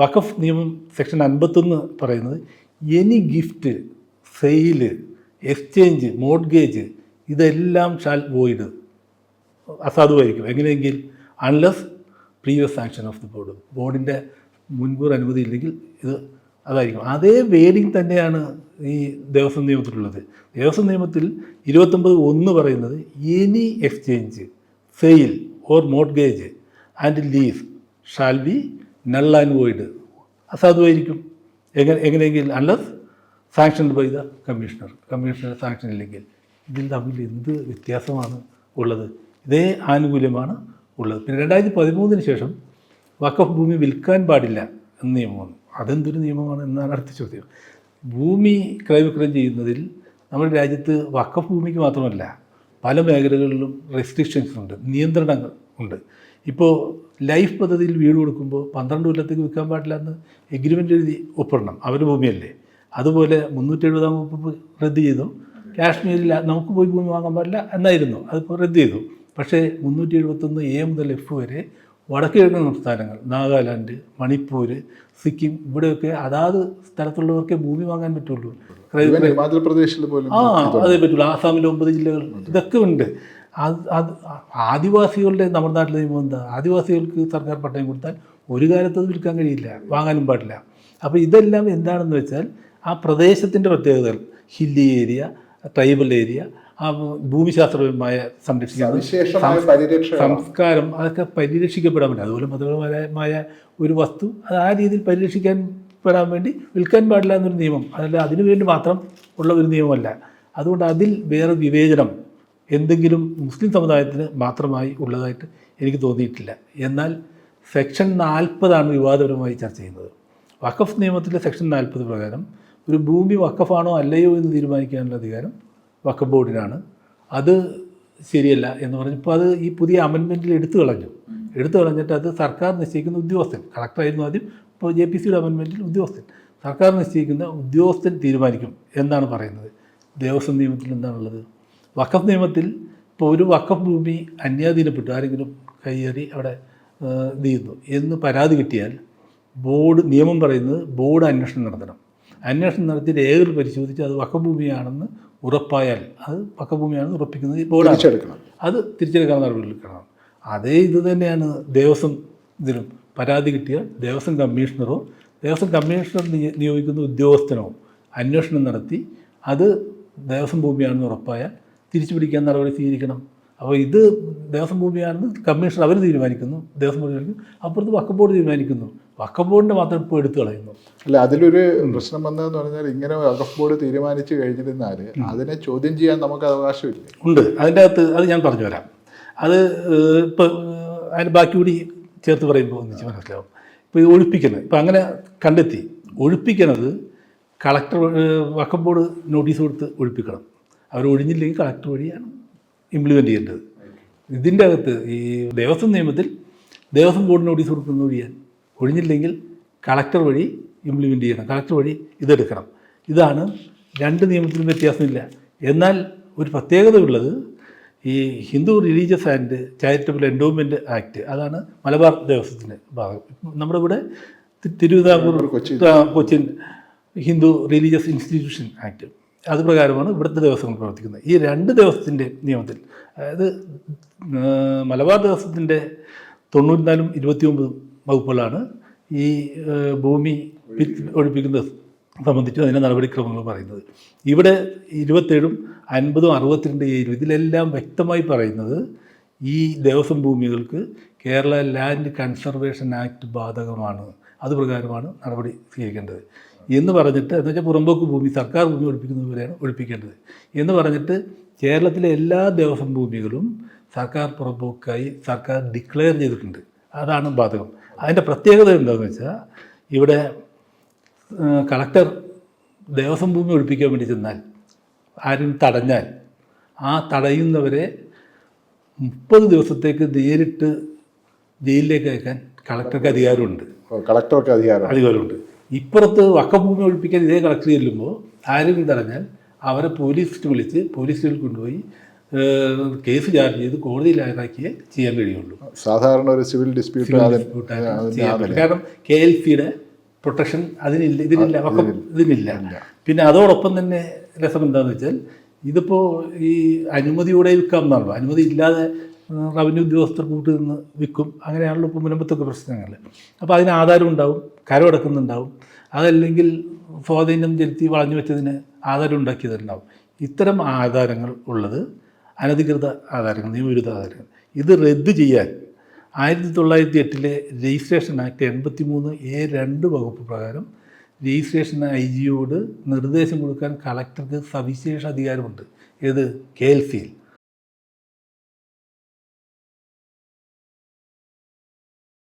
വഖഫ് നിയമം സെക്ഷൻ അൻപത്തൊന്ന് പറയുന്നത് any gift sale exchange mortgage ഇതെല്ലാം ഷാൽ വോയിഡ് അസാധുവായിരിക്കും. എങ്ങനെയെങ്കിൽ? Unless previous sanction of the board ബോർഡിന്റെ മുൻകൂർ അനുമതി ഇല്ലെങ്കിൽ ഇത് അതായിരിക്കും. അതേ വേഡിങ് തന്നെയാണ് ഈ ദേവസ്വം നിയമത്തിലുള്ളത്. ദേവസ്വം നിയമത്തിൽ ഇരുപത്തൊമ്പത് ഒന്ന് പറയുന്നത് any exchange sale or mortgage and lease shall be null and void അസാധുവായിരിക്കും. എങ്ങനെ എങ്ങനെയെങ്കിൽ unless sanctioned by the commissioner commissioner sanction ഇല്ലെങ്കിൽ ഇതിൽ തമ്മിൽ എന്ത് വ്യത്യാസമാണ് ഉള്ളത്? ഇതേ ആനുകൂല്യമാണ് ഉള്ളത്. പിന്നെ രണ്ടായിരത്തി പതിമൂന്നിന് ശേഷം വക്കഫ് ഭൂമി വിൽക്കാൻ പാടില്ല എന്ന നിയമമാണ്. അതെന്തൊരു നിയമമാണ് എന്നാണ് അടുത്ത ചോദ്യം. ഭൂമി ക്രയവിക്രയം ചെയ്യുന്നതിൽ നമ്മുടെ രാജ്യത്ത് വക്കഫ് ഭൂമിക്ക് മാത്രമല്ല പല മേഖലകളിലും റെസ്ട്രിക്ഷൻസ് ഉണ്ട്. നിയന്ത്രണങ്ങൾ. ഉണ്ട്. ഇപ്പോൾ ലൈഫ് പദ്ധതിയിൽ വീട് കൊടുക്കുമ്പോൾ പന്ത്രണ്ട് കൊല്ലത്തേക്ക് വിൽക്കാൻ പാടില്ല എന്ന് എഗ്രിമെന്റ് എഴുതി ഒപ്പിടണം. അവരുടെ ഭൂമിയല്ലേ. അതുപോലെ മുന്നൂറ്റി എഴുപതാം വകുപ്പ് റദ്ദ് ചെയ്തു. കാശ്മീരിൽ നമുക്ക് പോയി ഭൂമി വാങ്ങാൻ പാടില്ല എന്നായിരുന്നു. അതിപ്പോൾ റദ്ദ് ചെയ്തു. പക്ഷേ മുന്നൂറ്റി എഴുപത്തൊന്ന് എ മുതൽ എഫ് വരെ വടക്ക് കിഴക്കൻ സംസ്ഥാനങ്ങൾ നാഗാലാൻഡ് മണിപ്പൂർ സിക്കിം ഇവിടെയൊക്കെ അതാത് സ്ഥലത്തുള്ളവർക്കേ ഭൂമി വാങ്ങാൻ പറ്റുള്ളൂ. ഹിമാചൽ പ്രദേശിൽ പോലും ആ അതേ പറ്റുള്ളൂ. ആസാമിലെ ഒമ്പത് ജില്ലകൾ ഇതൊക്കെ ഉണ്ട്. അത് അത് ആദിവാസികളുടെ നമ്മുടെ നാട്ടിലെ നിയമം എന്താ? ആദിവാസികൾക്ക് സർക്കാർ പട്ടയം കൊടുത്താൽ ഒരു കാലത്ത് അത് വിൽക്കാൻ കഴിയില്ല വാങ്ങാനും പാടില്ല. അപ്പോൾ ഇതെല്ലാം എന്താണെന്ന് വെച്ചാൽ ആ പ്രദേശത്തിന്റെ പ്രത്യേകതകൾ ഹില്ലി ഏരിയ ട്രൈബൽ ഏരിയ ആ ഭൂമിശാസ്ത്രപരമായ സംരക്ഷിക്കുന്നത് സംസ്കാരം അതൊക്കെ പരിരക്ഷിക്കപ്പെടാൻ വേണ്ടി അതുപോലെ മതപരമായ ഒരു വസ്തു അത് ആ രീതിയിൽ പരിരക്ഷിക്കാൻ പെടാൻ വേണ്ടി വിൽക്കാൻ പാടില്ല എന്നൊരു നിയമം. അതല്ല അതിനു വേണ്ടി മാത്രം ഉള്ള ഒരു നിയമമല്ല. അതുകൊണ്ട് അതിൽ വേറെ വിവേചനം എന്തെങ്കിലും മുസ്ലിം സമുദായത്തിന് മാത്രമായി ഉള്ളതായിട്ട് എനിക്ക് തോന്നിയിട്ടില്ല. എന്നാൽ സെക്ഷൻ നാൽപ്പതാണ് വിവാദപരമായി ചർച്ച ചെയ്യുന്നത്. വഖഫ് നിയമത്തിലെ സെക്ഷൻ നാൽപ്പത് പ്രകാരം ഒരു ഭൂമി വഖഫാണോ അല്ലയോ എന്ന് തീരുമാനിക്കാനുള്ള അധികാരം വഖഫ് ബോർഡിനാണ്. അത് ശരിയല്ല എന്ന് പറഞ്ഞപ്പോൾ അത് ഈ പുതിയ അമെൻമെന്റിൽ എടുത്തു കളഞ്ഞു. എടുത്തു കളഞ്ഞിട്ട് അത് സർക്കാർ നിശ്ചയിക്കുന്ന ഉദ്യോഗസ്ഥൻ കളക്ടറായിരുന്നു ആദ്യം ഇപ്പോൾ ജെ പി സിയുടെ അമെൻമെന്റിൽ ഉദ്യോഗസ്ഥൻ. സർക്കാർ നിശ്ചയിക്കുന്ന ഉദ്യോഗസ്ഥൻ തീരുമാനിക്കും എന്നാണ് പറയുന്നത്. ദേവസ്വം നിയമത്തിൽ എന്താണുള്ളത്? വഖഫ് നിയമത്തിൽ ഇപ്പോൾ ഒരു വഖഫ് ഭൂമി അന്യാധീനപ്പെട്ടു ആരെങ്കിലും കയ്യേറി അവിടെ ഇത് ചെയ്യുന്നു എന്ന് പരാതി കിട്ടിയാൽ ബോർഡ് നിയമം പറയുന്നത് ബോർഡ് അന്വേഷണം നടത്തണം. അന്വേഷണം നടത്തി രേഖകൾ പരിശോധിച്ച് അത് വക്കഭൂമിയാണെന്ന് ഉറപ്പായാൽ അത് വക്കഭൂമിയാണെന്ന് ഉറപ്പിക്കുന്നത് ബോർഡ് തിരിച്ചെടുക്കണം. അത് തിരിച്ചെടുക്കാൻ നടപടിയെടുക്കണം അതേ ഇത് തന്നെയാണ് ദേവസ്വം ഇതിലും പരാതി കിട്ടിയാൽ ദേവസ്വം കമ്മീഷണറോ ദേവസ്വം കമ്മീഷണർ നിയോഗിക്കുന്ന ഉദ്യോഗസ്ഥനോ അന്വേഷണം നടത്തി അത് ദേവസ്വം ഭൂമിയാണെന്ന് ഉറപ്പായാൽ തിരിച്ചു പിടിക്കാൻ നടപടി സ്വീകരിക്കണം. അപ്പോൾ ഇത് ദേവസ്വം ഭൂമിയാണെന്ന് കമ്മീഷൻ അവർ തീരുമാനിക്കുന്നു. ദേവസ്വം ബോർഡ് തീരുമാനിക്കുന്നു അപ്പുറത്ത് വക്കം ബോർഡ് തീരുമാനിക്കുന്നു. വക്കം ബോർഡിന്റെ മാത്രം ഇപ്പോൾ എടുത്തു കളയുന്നു. അല്ല അതിലൊരു പ്രശ്നം വന്നതെന്ന് പറഞ്ഞാൽ ഇങ്ങനെ വക്കം ബോർഡ് തീരുമാനിച്ചു കഴിഞ്ഞിരുന്നാൽ അതിനെ ചോദ്യം ചെയ്യാൻ നമുക്ക് അവകാശമില്ല. ഉണ്ട്. അതിന്റെ അകത്ത് അത് ഞാൻ പറഞ്ഞു വരാം അത് ഇപ്പോൾ അതിന് ബാക്കി കൂടി ചേർത്ത് പറയുമ്പോൾ ഒന്നിച്ച് മനസ്സിലാവും. ഇപ്പോൾ ഈ ഒഴിപ്പിക്കുന്നത് ഇപ്പം അങ്ങനെ കണ്ടെത്തി. ഒഴിപ്പിക്കുന്നത് കളക്ടർ വക്കം ബോർഡ് നോട്ടീസ് കൊടുത്ത് ഒഴിപ്പിക്കണം. അവർ ഒഴിഞ്ഞില്ലെങ്കിൽ കളക്ടർ വഴിയാണ് ഇംപ്ലിമെന്റ് ചെയ്യേണ്ടത്. ഇതിന്റെ അകത്ത് ഈ ദേവസ്വം നിയമത്തിൽ ദേവസ്വം ബോർഡ് നോട്ടീസ് കൊടുക്കുന്ന വഴിയാണ്. ഒഴിഞ്ഞില്ലെങ്കിൽ കളക്ടർ വഴി ഇംപ്ലിമെന്റ് ചെയ്യണം. കളക്ടർ വഴി ഇതെടുക്കണം. ഇതാണ് രണ്ട് നിയമത്തിലും വ്യത്യാസമില്ല. എന്നാൽ ഒരു പ്രത്യേകത ഉള്ളത് ഈ Hindu religious and charitable endowment act അതാണ് മലബാർ ദേവസ്വത്തിന്റെ ഭാഗം. നമ്മുടെ ഇവിടെ Thiruvithamkoor Kochi. Cochin Hindu religious institution act അത് പ്രകാരമാണ് ഇവിടുത്തെ ദേവസ്വങ്ങൾ പ്രവർത്തിക്കുന്നത്. ഈ രണ്ട് ദിവസത്തിന്റെ നിയമത്തിൽ അതായത് മലബാർ ദേവസ്വത്തിന്റെ തൊണ്ണൂറ്റിനാലും ഇരുപത്തിയൊമ്പതും വകുപ്പുകളാണ് ഈ ഭൂമി ഒഴിപ്പിക്കുന്നത് സംബന്ധിച്ചും അതിന്റെ നടപടിക്രമങ്ങൾ പറയുന്നത്. ഇവിടെ ഇരുപത്തേഴും അൻപതും അറുപത്തിരണ്ട് ഏഴും ഇതിലെല്ലാം വ്യക്തമായി പറയുന്നത് ഈ ദേവസ്വം ഭൂമികൾക്ക് കേരള ലാൻഡ് കൺസർവേഷൻ ആക്ട് ബാധകമാണ്. അത് പ്രകാരമാണ് നടപടി സ്വീകരിക്കേണ്ടത്. എന്ന് പറഞ്ഞിട്ട് എന്ന് വെച്ചാൽ പുറമ്പോക്ക് ഭൂമി സർക്കാർ ഭൂമി ഒഴിപ്പിക്കുന്നവരെയാണ് ഒഴിപ്പിക്കേണ്ടത്. എന്ന് പറഞ്ഞിട്ട് കേരളത്തിലെ എല്ലാ ദേവസ്വം ഭൂമികളും സർക്കാർ പുറമ്പോക്കായി സർക്കാർ ഡിക്ലെയർ ചെയ്തിട്ടുണ്ട്. അതാണ് ബാധകം. അതിന്റെ പ്രത്യേകത എന്താണെന്ന് വെച്ചാൽ ഇവിടെ കളക്ടർ ദേവസ്വം ഭൂമി ഒഴിപ്പിക്കാൻ വേണ്ടി ചെന്നാൽ ആരും തടഞ്ഞാൽ ആ തടയുന്നവരെ മുപ്പത് ദിവസത്തേക്ക് നേരിട്ട് ജയിലിലേക്ക് അയക്കാൻ കളക്ടർക്ക് അധികാരമുണ്ട്. കളക്ടർക്ക് അധികാരം അധികാരമുണ്ട്. ഇപ്പുറത്ത് വക്കഭൂമി ഒഴിപ്പിക്കാൻ ഇതേ കളക്ടർ ചെല്ലുമ്പോൾ ആരും തടഞ്ഞാൽ അവരെ പോലീസിൽ വിളിച്ച് പോലീസിൽ കൊണ്ടുപോയി കേസ് ചാർജ് ചെയ്ത് കോടതിയിൽ ഹാജരാക്കിയേ ചെയ്യാൻ കഴിയുള്ളൂ. സാധാരണ ഒരു സിവിൽ ഡിസ്പ്യൂട്ട് കാരണം കെ എൽ സിയുടെ പ്രൊട്ടക്ഷൻ അതിനില്ല ഇതിനില്ല ഇതിനില്ല. പിന്നെ അതോടൊപ്പം തന്നെ രസം എന്താണെന്ന് വെച്ചാൽ ഇതിപ്പോൾ ഈ അനുമതിയോടെ വിൽക്കാം എന്നാണല്ലോ അനുമതി ഇല്ലാതെ റവന്യൂ ഉദ്യോഗസ്ഥർ കൂട്ടി നിന്ന് വിൽക്കും. അങ്ങനെയാണല്ലോ ഇപ്പോൾ മുനമ്പത്തൊക്കെ പ്രശ്നങ്ങൾ. അപ്പോൾ അതിന് ആധാരം ഉണ്ടാവും കരമടക്കുന്നുണ്ടാവും അതല്ലെങ്കിൽ സ്വാധീനം ചെലുത്തി വളഞ്ഞു വെച്ചതിന് ആധാരം ഉണ്ടാക്കിയതുണ്ടാവും. ഇത്തരം ആധാരങ്ങൾ ഉള്ളത് അനധികൃത ആധാരങ്ങൾ നിയമവിരുദ്ധ ആധാരങ്ങൾ. ഇത് റദ്ദ് ചെയ്യാൻ ആയിരത്തി തൊള്ളായിരത്തി എട്ടിലെ രജിസ്ട്രേഷൻ ആക്ട് എൺപത്തി മൂന്ന് എ രണ്ട് വകുപ്പ് പ്രകാരം രജിസ്ട്രേഷൻ ഐ ജിയോട് നിർദ്ദേശം കൊടുക്കാൻ കളക്ടർക്ക് സവിശേഷ അധികാരമുണ്ട്. ഏത്? കെ എൽ സിയിൽ